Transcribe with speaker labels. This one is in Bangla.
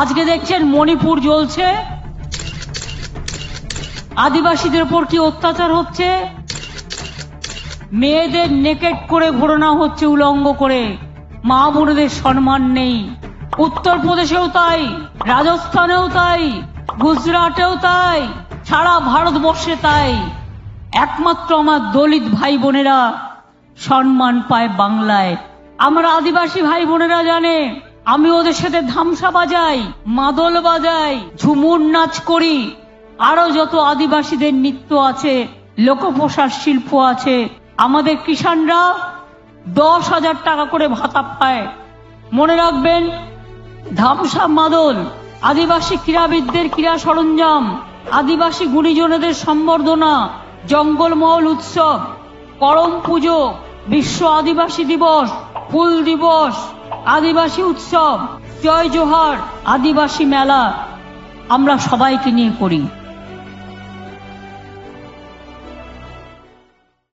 Speaker 1: আজকে দেখছেন মণিপুর জ্বলছে। আদিবাসীদের উপর কি অত্যাচার হচ্ছে? মেয়েদের নেকেট করে ঘোরানো হচ্ছে উলঙ্গ করে। মা বোনেদের সম্মান নেই। উত্তরপ্রদেশেও তাই, রাজস্থানেও তাই, গুজরাটেও তাই, সারা ভারতবর্ষে তাই। একমাত্র আমার দলিত ভাই বোনেরা সম্মান পায় বাংলায়। আমার আদিবাসী ভাই বোনেরা জানে আমি ওদের সাথে ধামসা বাজাই, মাদল বাজাই, ঝুমুর নাচ করি। আরও যত আদিবাসীদের নৃত্য আছে, লোকপ্রসার শিল্প আছে, আমাদের কিষানরা দশ হাজার টাকা করে ভাতা পায়। মনে রাখবেন, ধামসা মাদল, আদিবাসী ক্রীড়াবিদদের ক্রীড়া সরঞ্জাম, আদিবাসী গুণীজনেদের সম্বর্ধনা, জঙ্গলমহল উৎসব, করম পুজো, বিশ্ব আদিবাসী দিবস, ফুল দিবস আদিবাসী উৎসব জয় জোহার আদিবাসী মেলা আমরা সবাইকে নিয়ে করি।